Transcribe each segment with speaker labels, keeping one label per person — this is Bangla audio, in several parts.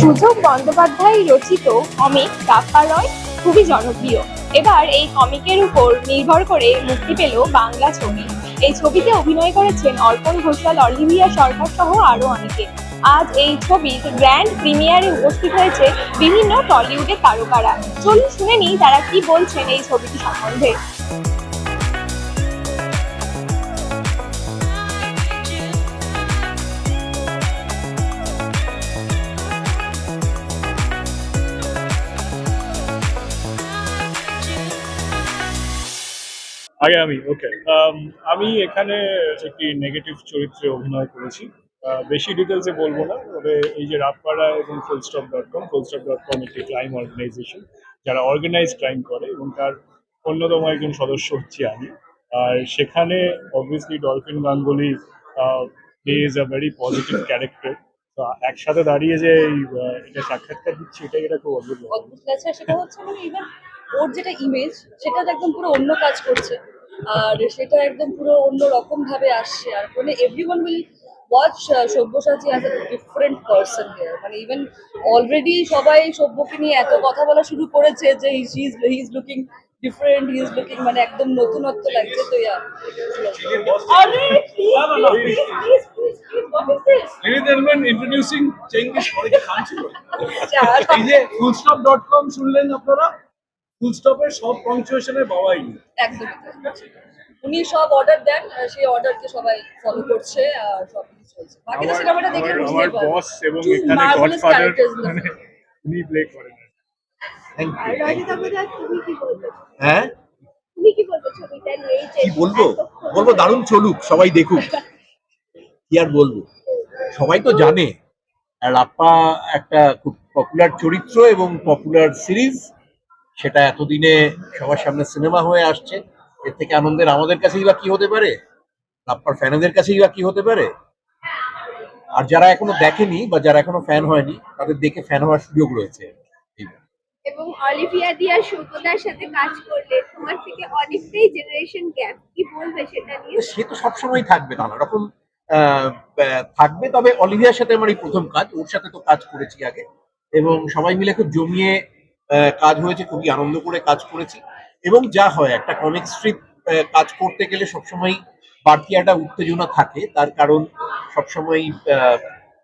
Speaker 1: সুযোগ বন্দ্যোপাধ্যায় রচিত কমিক কাপ্পালয় খুবই জনপ্রিয়। এবার এই কমিকের উপর নির্ভর করে মুক্তি পেল বাংলা ছবি। এই ছবিতে অভিনয় করেছেন অর্পণ ঘোষাল, অলিভিয়া সরকার সহ আরও অনেকে। আজ এই ছবির গ্র্যান্ড প্রিমিয়ারে উপস্থিত হয়েছে বিভিন্ন টলিউডের তারকারা। চলুন শুনে নিই তারা কি বলছেন এই ছবিটি সম্বন্ধে।
Speaker 2: আগে আমি ওকে আমি এখানে একটি নেগেটিভ চরিত্রে অভিনয় করেছি। আহ, বেশি ডিটেলসে বলব না তবে এই যে রাতপাড়া এবং full stop dot com full stop dot com একটি ক্রাইম অর্গানাইজেশন যারা অর্গানাইজ ক্রাইম করে এবং তার অন্যতম একজন সদস্য হচ্ছি আমি। আর সেখানে obviously Dolphin Ganguly play is a very positive character একসাথে দাঁড়িয়ে যে এই, এটা সাক্ষাৎকার দিচ্ছি এটাই এটা খুব অদ্ভুত
Speaker 3: সেটা হচ্ছে মানে ওর যেটা ইমেজ সেটা একদম পুরো অন্য কাজ করছে। আর সেটা একদম পুরো অন্য রকম ভাবে আসছে। আর মানে everyone will watch Sabyasachi as a different person here মানে ইভেন অলরেডি সবাই সব্যকে নিয়ে এত কথা বলা শুরু করেছে যে he is he is looking different he is looking মানে একদম নতুনত্ব লাগছে। তো ইয়া আরে please please please what is this
Speaker 4: Ladies and gentlemen, introducing Chengiz Khalid Khan ছিল।
Speaker 3: আচ্ছা।
Speaker 4: এই যে fullstop শুনলেন আপনারা? ফুলস্টপের সব পাংচুয়েশনের বাবাই
Speaker 3: একদম উনি সব অর্ডার দেন সেই অর্ডারকে সবাই ফলো করছে আর সব চলছে। বাকিটা সিনেমাটা দেখে
Speaker 2: আমার-
Speaker 3: বুঝতেই
Speaker 2: বস এবং এখানে গডফাদার
Speaker 3: characters in the
Speaker 2: মানে উনি প্লে করেন।
Speaker 5: থ্যাংক ইউ
Speaker 1: রজতা বোধহয় তুমি কি বলবে?
Speaker 5: হ্যাঁ?
Speaker 1: তুমি কি বলবে ছবিটা নিয়ে
Speaker 5: কি বলব? দারুণ চলুক সবাই দেখুক। কি আর বলব? সবাই তো জানে। রাপ্পা একটা খুব পপুলার চরিত্র এবং পপুলার সিরিজ সেটা এতদিনে সবার সামনে সিনেমা হয়ে আসছে এর থেকে আনন্দের আমাদের কাছেই বা কি হতে পারে? রাপ্পার ফ্যানেদের কাছেই বা কি হতে পারে? আর যারা এখনও দেখেনি বা যারা এখনও ফ্যান হয়নি তাদের দেখে ফ্যান হওয়ার সুযোগ রয়েছে।
Speaker 1: এবং অলিভিয়া দিয়া সুতোদার সাথে কাজ করলে তোমার থেকে অনেকটাই জেনারেশন গ্যাপ কি বলবে সেটা নিয়ে?
Speaker 5: সে তো সবসময় থাকবে নানা রকম থাকবে তবে অলিভিয়ার সাথে আমার এই প্রথম কাজ ওর সাথে তো কাজ করেছি আগে। এবং সবাই মিলে খুব জমিয়ে কাজ হয়েছে, খুবই আনন্দ করে কাজ করেছি। এবং যা হয়, একটা কমিক স্ট্রিপ কাজ করতে গেলে সবসময় বাড়তি একটা উত্তেজনা থাকে। তার কারণ সবসময়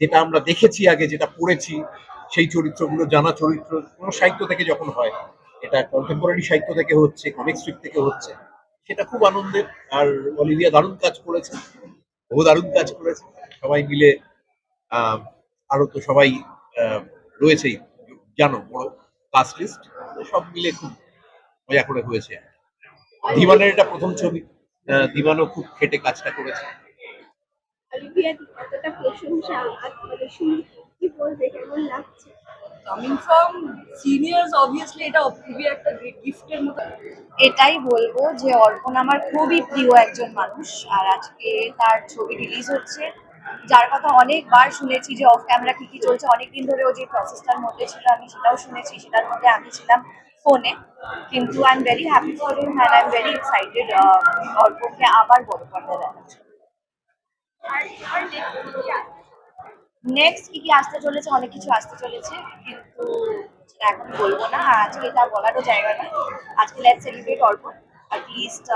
Speaker 5: যেটা আমরা দেখেছি আগে, যেটা পড়েছি, সেই চরিত্রগুলো, জানা চরিত্র, কোনো সাহিত্য থেকে যখন হয়, এটা কন্টেম্পোরারি সাহিত্য থেকে হচ্ছে কমিক স্ট্রিপ থেকে হচ্ছে, সেটা খুব আনন্দের। আর অলিভিয়া দারুণ কাজ করেছে ও দারুণ কাজ করেছে। সবাই মিলে আরও তো সবাই রয়েছেই, জানো, বড় কাস্ট লিস্ট সব মিলে খুব মজা করে হয়েছে। ধীমানের এটা প্রথম ছবি আহ, ধীমানও খুব খেটে কাজটা করেছে।
Speaker 3: কামিং ফ্রম সিনিয়র্স অবভিয়াসলি এটা খুবই একটা গিফটের মতো।
Speaker 6: এটাই বলব যে অর্পণ আমার খুবই প্রিয় একজন মানুষ আর আজকে তার ছবি রিলিজ হচ্ছে। যার কথা অনেকবার শুনেছি যে অফ ক্যামেরা কি কি চলছে, অনেকদিন ধরে ও যে প্রসেসটার মধ্যে ছিল, আমি সেটাও শুনেছি, সেটার মধ্যে আমি ছিলাম ফোনে কিন্তু I am very happy for him and I am very excited অর্পণকে আবার বড় পর্দায় দেখার জন্য নেক্সট কি কি আসতে চলেছে? অনেক কিছু আসতে চলেছে, কিন্তু এখন বলব না। আজকে এটা বলারও জায়গা নয় আজকে let celebrate Arpan at least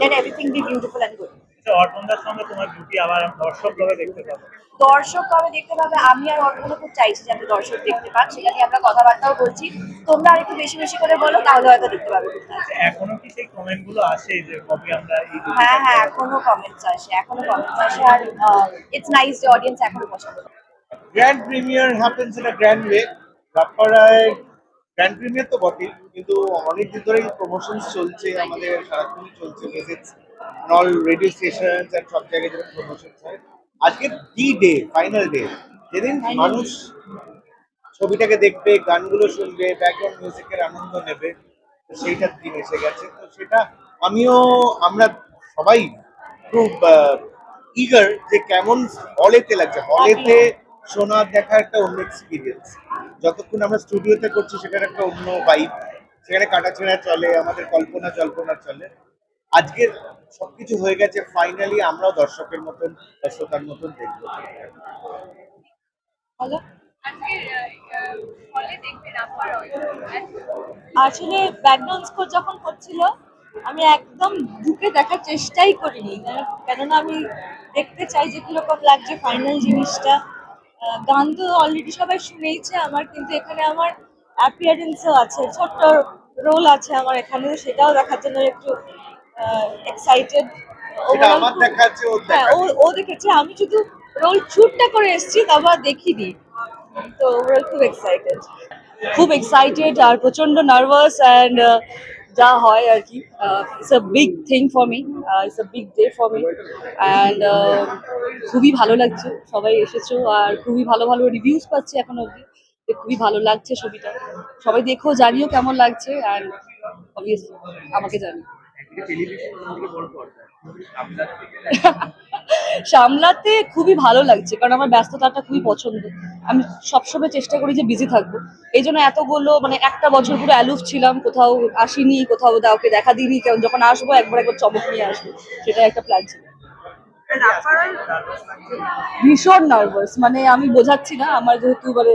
Speaker 6: let everything be beautiful and good
Speaker 7: অর্পণদার সঙ্গে তোমার জুটি আবার দর্শক ভাবে দেখতে পাবো।
Speaker 6: দর্শক কবে দেখতে পাবে আমি আর অর্পণ খুব চাইছি যাতে দর্শক দেখতে পাক সেটা নিয়ে আমরা কথাবার্তাও বলছি। তোমরা আর একটু বেশি বেশি করে বলো তাহলে হয়তো দেখতে পাবে
Speaker 7: এখনও কি সেই কমেন্টগুলো আসে যে কবে আমরা
Speaker 6: হ্যাঁ হ্যাঁ এখনও কমেন্টস আসে এখনও কমেন্টস আসে আর ইটস নাইস যে অডিয়েন্স এখনও পছন্দ করে।
Speaker 8: Grand premiere happens in a grand way রাপ্পারায় grand premiere তো বটেই কিন্তু অনেকদিন ধরেই প্রমোশনস চলছে আমাদের সারাক্ষণই চলছে ভিজিটস সব জায়গায় যেরকম প্রমোশনস হয় আজকে দি ডে ফাইনাল ডে যেদিন মানুষ ছবিটাকে দেখবে গানগুলো শুনবে ব্যাকগ্রাউন্ড মিউজিকের আনন্দ নেবে সেইটার দিন এসে গেছে। তো সেটা আমিও আমরা সবাই খুব ইগার যে কেমন হলেতে লাগছে। হলেতে শোনা দেখা একটা অন্য এক্সপিরিয়েন্স যতক্ষণ আমরা স্টুডিওতে করছি সেটার একটা অন্য ভাইব সেখানে কাটাছেড়া চলে আমাদের কল্পনা জল্পনা চলে। আজকের সবকিছু হয়ে গেছে ফাইনালি আমরাও দর্শকের মতন শ্রোতার মতন দেখব।
Speaker 3: আসলে ব্যাকগ্রাউন্ড স্কোর যখন করছিল আমি একদম ঢুকে দেখার চেষ্টাই করিনি। কেন- কেননা আমি দেখতে চাই যে কীরকম লাগছে ফাইনাল জিনিসটা। আহ, গান তো অলরেডি সবাই শুনেইছে আমার কিন্তু এখানে আমার অ্যাপিয়ারেন্সও আছে ছোট্ট রোল আছে আমার এখানে সেটাও দেখার জন্য একটু এক্সাইটেড
Speaker 8: আমার দেখা
Speaker 3: হ্যাঁ ও ও দেখেছে আমি শুধু রোল শুটটা করে এসেছি তারপর দেখিনি। তো ওভারঅল খুব এক্সাইটেড খুব এক্সাইটেড আর প্রচণ্ড নার্ভাস অ্যান্ড যা হয় আর কি। It's a big thing for me it's a big day for me and খুবই ভালো লাগছে সবাই এসেছ আর খুবই ভালো ভালো রিভিউস পাচ্ছি এখন অবধি। খুবই ভালো লাগছে ছবিটা। সবাই দেখো জানিও কেমন লাগছে অ্যান্ড অবভিয়াসলি আমাকে জানিও। সামলাতে খুবই ভালো লাগছে কারণ আমার ব্যস্ততাটা খুবই পছন্দ। আমি সবসময় চেষ্টা করি যে বিজি থাকব। এই জন্য এতগুলো মানে একটা বছর পুরো অ্যালুফ ছিলাম কোথাও আসিনি কোথাও কাউকে দেখা দিইনি কারণ যখন আসব একবার একবার চমক নিয়ে আসব সেটা একটা প্ল্যান ছিল। ভীষণ নার্ভাস মানে আমি বোঝাচ্ছি না আমার যেহেতু মানে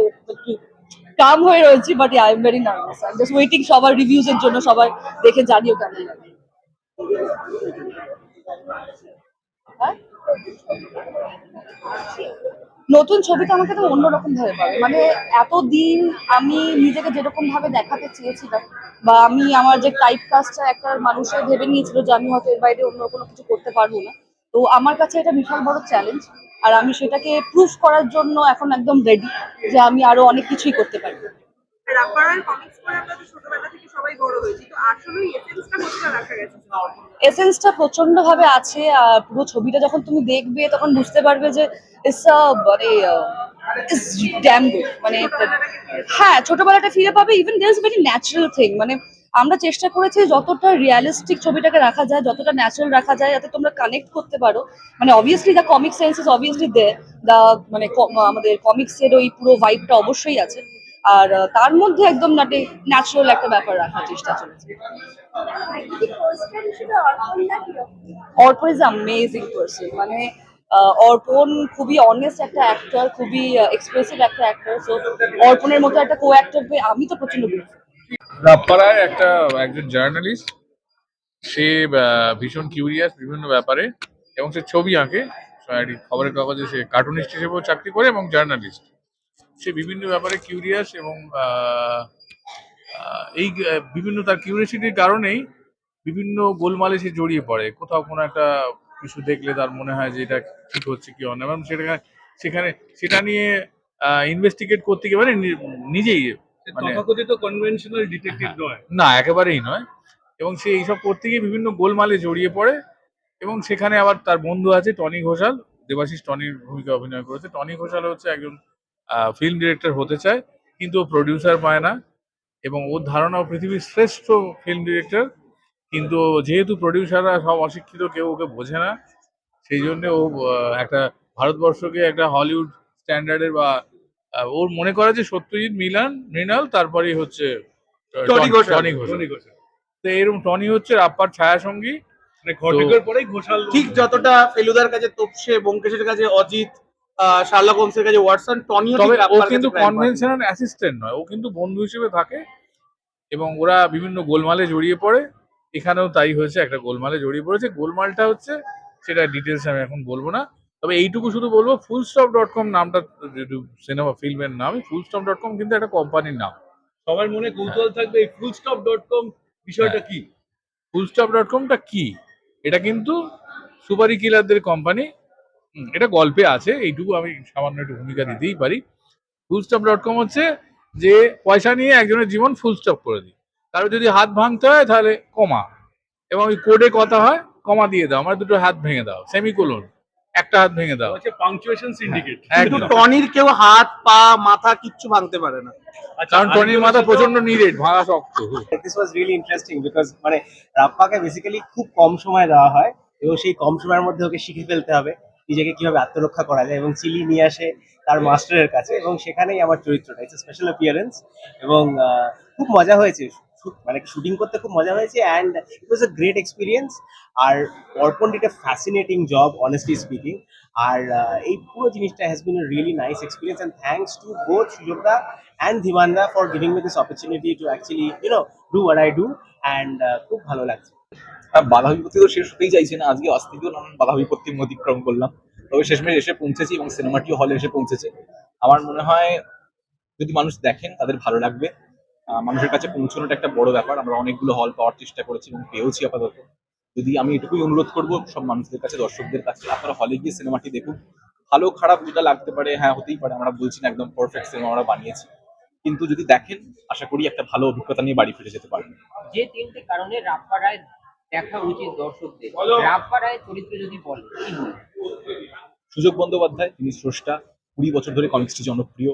Speaker 3: কাম হয়ে রয়েছি but I am very nervous I just waiting সবার রিভিউজ এর জন্য সবাই দেখে জানিও কেমন লাগে? নতুন ছবিটা আমাকে তো অন্যরকম ভাবে পাবে। মানে এতদিন আমি নিজেকে যেরকম ভাবে দেখাতে চেয়েছিলাম বা আমি আমার যে টাইপ কাস্টটা একটা মানুষের ভেবে নিয়েছিল যে আমি হয়তো এর বাইরে অন্য কোনো কিছু করতে পারব না। তো আমার কাছে এটা বিশাল বড় চ্যালেঞ্জ আর আমি সেটাকে প্রুফ করার জন্য এখন একদম রেডি যে আমি আরও অনেক কিছুই করতে পারি
Speaker 9: রাপারার কমিক্স পড়ে আমরা তো ছোটবেলা থেকে সবাই বড় হয়েছি, তো আসলেই এসেন্সটা কোথায় রাখা গেছে?
Speaker 3: এসেন্সটা প্রচণ্ড ভাবে আছে, আর পুরো ছবিটা যখন তুমি দেখবে তখন বুঝতে পারবে যে ইটস মানে ইটস ড্যাম মানে হ্যাঁ ছোটবেলাটা ফিরে পাবে even there is very natural thing মানে আমরা চেষ্টা করেছি যতটা রিয়ালিস্টিক ছবিটাকে রাখা যায়, যতটা ন্যাচারাল রাখা যায়, যাতে তোমরা কানেক্ট করতে পারো মানে obviously the comic sense is obviously they the মানে আমাদের কমিক্সের ওই পুরো ভাইবটা অবশ্যই আছে আর তার মধ্যে একদম নাটে ন্যাচারাল একটা ব্যাপার রাখার চেষ্টা চলেছে অর্পণ ইজ অ্যামেজিং পার্সন মানে অর্পণ খুবই অনেস্ট একটা অ্যাক্টর খুবই এক্সপ্রেসিভ একটা অ্যাক্টর সো অর্পণের মতো একটা কো অ্যাক্টর পেয়ে আমি তো প্রচণ্ড।
Speaker 10: রাপ্পারায় একটা, একজন জার্নালিস্ট সে ভীষণ কিউরিয়াস বিভিন্ন ব্যাপারে, এবং সে ছবি আঁকে খবরের কাগজে সে কার্টুনিস্ট হিসেবেও চাকরি করে এবং জার্নালিস্ট সে বিভিন্ন ব্যাপারে কিউরিয়াস এবং এই বিভিন্ন তার কিউরিয়াসিটির কারণেই বিভিন্ন গোলমালে সে জড়িয়ে পড়ে। কোথাও কোনো একটা কিছু দেখলে তার মনে হয় যে এটা ঠিক হচ্ছে কি অন্য। এবং সেটা সেখানে সেটা নিয়ে ইনভেস্টিগেট করতে গিয়ে মানে নিজেই মানে
Speaker 4: তথাকথিত কনভেনশনাল ডিটেকটিভ নয়।
Speaker 10: না একেবারেই নয়। এবং সে এইসব করতে গিয়ে বিভিন্ন গোলমালে জড়িয়ে পড়ে এবং সেখানে আবার তার বন্ধু আছে টনি ঘোষাল দেবাশিস টনির ভূমিকা অভিনয় করেছে। টনি ঘোষাল হচ্ছে একজন ফিল্ম ডিরেক্টর হতে চায় কিন্তু ও প্রডিউসার পায় না এবং ওর ধারণা ও পৃথিবীর শ্রেষ্ঠ ফিল্ম ডিরেক্টর কিন্তু যেহেতু প্রডিউসাররা সব অশিক্ষিত কেউ ওকে বোঝে না। সেই জন্য ও একটা ভারতবর্ষকে একটা হলিউড স্ট্যান্ডার্ডের বা ওর মনে করে যে সত্যজিৎ মিলান মৃণাল তারপরেই হচ্ছে
Speaker 4: টনি
Speaker 10: তো এরকম টনি হচ্ছে রাপ্পার ছায়া সঙ্গী
Speaker 4: মানে পরেই ঘোষাল
Speaker 11: ঠিক যতটা ফেলুদার কাছে তোপসে ব্যোমকেশের কাছে অজিত শার্লক হোমসের কাছে ওয়াটসন টনিও
Speaker 10: তবে ও কিন্তু কনভেনশনাল অ্যাসিস্ট্যান্ট নয় ও কিন্তু বন্ধু হিসেবে থাকে এবং ওরা বিভিন্ন গোলমালে জড়িয়ে পড়ে। এখানেও তাই হয়েছে একটা গোলমালে জড়িয়ে পড়েছে। গোলমালটা হচ্ছে সেটা ডিটেলস আমি এখন বলব না। তবে এইটুকু শুধু বলব ফুল স্টপ ডট কম নামটা সিনেমা ফিল্মের নাম ফুল স্টপ ডট কম কিন্তু একটা কোম্পানির নাম।
Speaker 4: সবার মনে কৌতূহল থাকবে এই ফুলস্টপ ডট কম বিষয়টা কি?
Speaker 10: ফুল স্টপ ডট কমটা কি? এটা কিন্তু সুপারি কিলারদের কোম্পানি এটা গল্পে আছে এইটুকু আমি সামান্য একটু ভূমিকা দিতেই পারি। ফুল স্টপ ডট কম হচ্ছে যে পয়সা নিয়ে একজনের জীবন ফুল স্টপ করে দিই। কারও যদি হাত ভাঙতে হয় তাহলে কমা এবং ওই কোডে কথা হয় কমা দিয়ে দাও। আমার দুটো হাত ভেঙে দাও সেমিকোলন একটা হাত ভেঙে দাও।
Speaker 4: হচ্ছে পাংচুয়েশন সিন্ডিকেট
Speaker 11: কিন্তু
Speaker 10: একদম।
Speaker 11: টনির কেউ হাত পা মাথা কিচ্ছু ভাঙতে পারে না।
Speaker 10: কারণ টনির মাথা প্রচণ্ড নিরেট ভাঙা শক্ত।
Speaker 8: This was really interesting because মানে রাপ্পাকে বেসিক্যালি খুব কম সময় দেওয়া হয় এবং সেই কম সময়ের মধ্যে ওকে শিখে ফেলতে হবে। নিজেকে কীভাবে আত্মরক্ষা করা যায় এবং চিলি নিয়ে আসে তার মাস্টারের কাছে এবং সেখানেই আমার চরিত্রটা। ইটস স্পেশাল অ্যাপিয়ারেন্স এবং খুব মজা হয়েছে। মানে শুটিং করতে খুব মজা হয়েছে and it was a great experience R Arpan did a fascinating job honestly speaking
Speaker 12: আর এই পুরো জিনিসটা has been a really nice experience and thanks to both সুযোগদা and ধীমানদা for giving me this opportunity to actually you know do what I do and খুব ভালো লাগছে।
Speaker 13: বাধা বিপত্তি তো শেষ হতেই চাইছে না। আজকে আজ থেকেও নানান বাধা বিপত্তি অতিক্রম করলাম। তবে শেষমেশ এসে পৌঁছেছি এবং সিনেমাটিও হলে এসে পৌঁছেছে। আমার মনে হয়, যদি মানুষ দেখেন, তাদের ভালো লাগবে। মানুষের কাছে পৌঁছানোটা একটা বড় ব্যাপার। আমরা অনেকগুলো হল পাওয়ার চেষ্টা করেছি এবং পেয়েওছি আপাতত। যদি আমি এটুকুই অনুরোধ করব, সব মানুষদের কাছে, দর্শকদের কাছে, আপনারা হলে গিয়ে সিনেমাটি দেখুন। ভালো, খারাপ যেটা লাগতে পারে হ্যাঁ হতেই পারে। আমরা বলছি না একদম পারফেক্ট সিনেমা আমরা বানিয়েছি। কিন্তু যদি দেখেন, আশা করি একটা ভালো অভিজ্ঞতা নিয়ে বাড়ি ফিরে যেতে পারবেন।
Speaker 14: যে তিনটে কারণে রামপাড়ায় দেখা উচিত দর্শকদের। রামপাড়ায় চরিত্র যদি বলে কি
Speaker 13: সুযোগ বন্দ্যোপাধ্যায় তিনি স্রষ্টা কুড়ি বছর ধরে কমিক্সটি জনপ্রিয়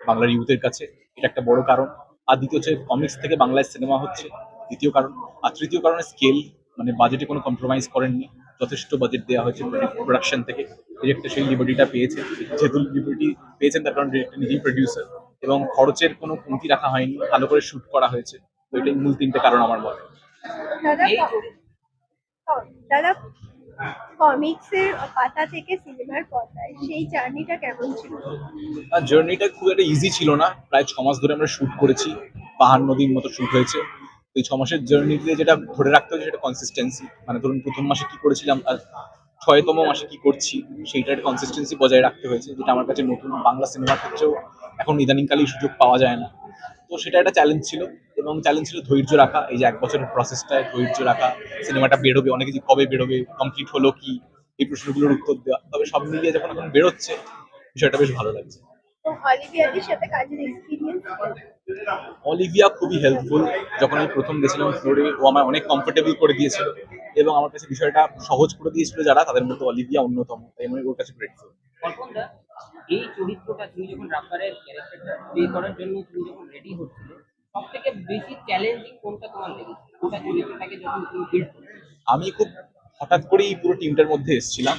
Speaker 13: বাংলার ইউথের কাছে। এটা একটা বড় কারণ। আর দ্বিতীয় হচ্ছে কমিক্স থেকে বাংলায় সিনেমা হচ্ছে। দ্বিতীয় কারণ। আর তৃতীয় কারণে স্কেল মানে বাজেটে কোনো কম্প্রোমাইজ করেননি। যথেষ্ট বাজেট দেওয়া হয়েছে প্রোডাকশন থেকে। ডিরেক্টর সেই লিবার্টিটা পেয়েছে। যেহেতু লিবার্টি পেয়েছেন তার কারণ ডিরেক্টর নিজেই প্রডিউসার এবং খরচের কোনো কমতি রাখা হয়নি। ভালো করে শুট করা হয়েছে। তো এটাই মূল তিনটে কারণ আমার মতে।
Speaker 6: দাদা কমিক্সের পাতা থেকে সিনেমার পর্দায় সেই জার্নিটা কেমন ছিল?
Speaker 13: জার্নিটা খুব একটা ইজি ছিল না। প্রায় ছ মাস ধরে আমরা শুট করেছি। পাহাড় নদীর মতো শুট হয়েছে। এই ছ মাসের জার্নিতে যেটা ধরে রাখতে হয়েছে সেটা কনসিস্টেন্সি মানে ধরুন প্রথম মাসে কি করেছিলাম আর ছয়তম মাসে কি করছি, সেইটার কনসিস্টেন্সি বজায় রাখতে হয়েছে। যেটা আমার কাছে নতুন বাংলা সিনেমার ক্ষেত্রেও এখন ইদানিংকালেই সুযোগ পাওয়া যায় না। তো সেটা একটা চ্যালেঞ্জ ছিল এবং চ্যালেঞ্জ ছিল ধৈর্য রাখা। এই যে এক বছরের প্রসেসটায় ধৈর্য রাখা সিনেমাটা বেরোবে অনেকে যে কবে বেরোবে কমপ্লিট হলো কি এই প্রশ্নগুলোর উত্তর দেওয়া। তবে সব মিলিয়ে যখন এখন বেরোচ্ছে বিষয়টা বেশ ভালো লাগছে।
Speaker 6: তো অলিভিয়াদের সাথে কাজের এক্সপিরিয়েন্স
Speaker 13: অলিভিয়া খুবই হেল্পফুল যখন আমি প্রথম গেছিলাম ফ্লোরে ও আমায় অনেক কমফোর্টেবল করে দিয়েছিল এবং আমার কাছে বিষয়টা সহজ করে দিয়েছিল যারা তাদের মধ্যে অলিভিয়া অন্যতম। তাই আমি ওর কাছে গ্রেটফুল
Speaker 14: এই চরিত্রটা তুমি যখন রামপাড়ের ক্যারেক্টারটা প্লে করার জন্য তুমি যখন রেডি হচ্ছিলে সব থেকে বেশি চ্যালেঞ্জিং কোনটা তোমার লেগেছে? ওটা চরিত্রটাকে যখন তুমি বিল্ড
Speaker 13: আমি খুব হঠাৎ করেই পুরো টিমটার মধ্যে এসেছিলাম।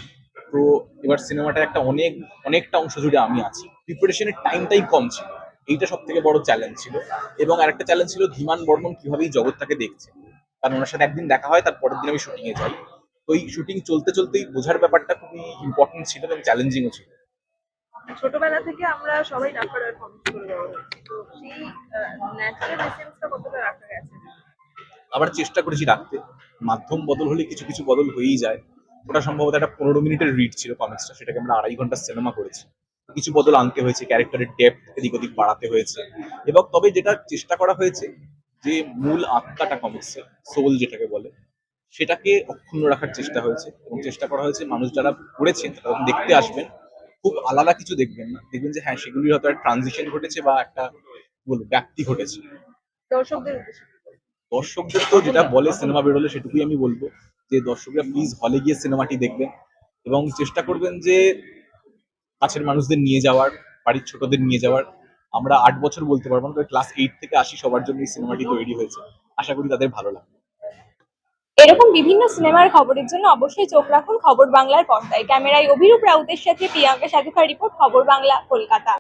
Speaker 13: তো এবার সিনেমাটা একটা অনেক, অনেকটা অংশ জুড়ে আমি আছি। প্রিপারেশনের টাইমটাই কম ছিল। এইটা সব থেকে বড় চ্যালেঞ্জ ছিল। এবং আরেকটা চ্যালেঞ্জ ছিল ধীমান বর্মন কীভাবে জগৎটাকে দেখছে। কারণ ওনার সাথে একদিন দেখা হয় তার পরের দিন আমি শুটিংয়ে যাই। তো এই শুটিং চলতে চলতেই বোঝার ব্যাপারটা খুবই ইম্পর্টেন্ট ছিল এবং চ্যালেঞ্জিংও ছিল।
Speaker 9: ছোটবেলা থেকে আমরা সবাই রামপাড়ার কমিক্স করে বড় হয়েছি তো সেই ন্যাচারাল এসেন্সটা কতটা রাখা গেছে?
Speaker 13: আবার চেষ্টা করেছি রাখতে। মাধ্যম বদল হলে কিছু কিছু বদল হয়েই যায়। ওটা সম্ভবত একটা পনেরো মিনিটের রিড ছিল কমিক্সটা সেটাকে আমরা আড়াই ঘণ্টা সিনেমা করেছি। কিছু বদল আনতে হয়েছে ক্যারেক্টারের ডেপথ এদিক ওদিক বাড়াতে হয়েছে। এবং তবে যেটা চেষ্টা করা হয়েছে, যে মূল আত্মাটা কমিক্সের সোল যেটাকে বলে, সেটাকে অক্ষুণ্ণ রাখার চেষ্টা হয়েছে। এবং চেষ্টা করা হয়েছে মানুষ যারা পড়েছেন, তারা দেখতে আসবেন খুব আলাদা কিছু দেখবেন না। দেখবেন যে হ্যাঁ সেগুলির হয়তো একটা ট্রানজিশন ঘটেছে বা একটা বলব ব্যাপ্তি ঘটেছে।
Speaker 9: দর্শকদের
Speaker 13: দর্শকদের তো যেটা বলে সিনেমা বেরোলে সেটুকুই আমি বলব যে দর্শকরা প্লিজ হলে গিয়ে সিনেমাটি দেখবেন এবং চেষ্টা করবেন যে কাছের মানুষদের নিয়ে যাওয়ার বাড়ির ছোটদের নিয়ে যাওয়ার। আমরা আট বছর বলতে পারব না ক্লাস এইট থেকে আসি সবার জন্য এই সিনেমাটি তৈরি হয়েছে। আশা করি তাদের ভালো লাগবে।
Speaker 1: এরকম বিভিন্ন সিনেমার খবরের জন্য অবশ্যই চোখ রাখুন খবর বাংলার পর্দায়। ক্যামেরায় অভিরূপ রাউতের সাথে প্রিয়াঙ্কা সাধুকার রিপোর্ট, খবর বাংলা, কলকাতা।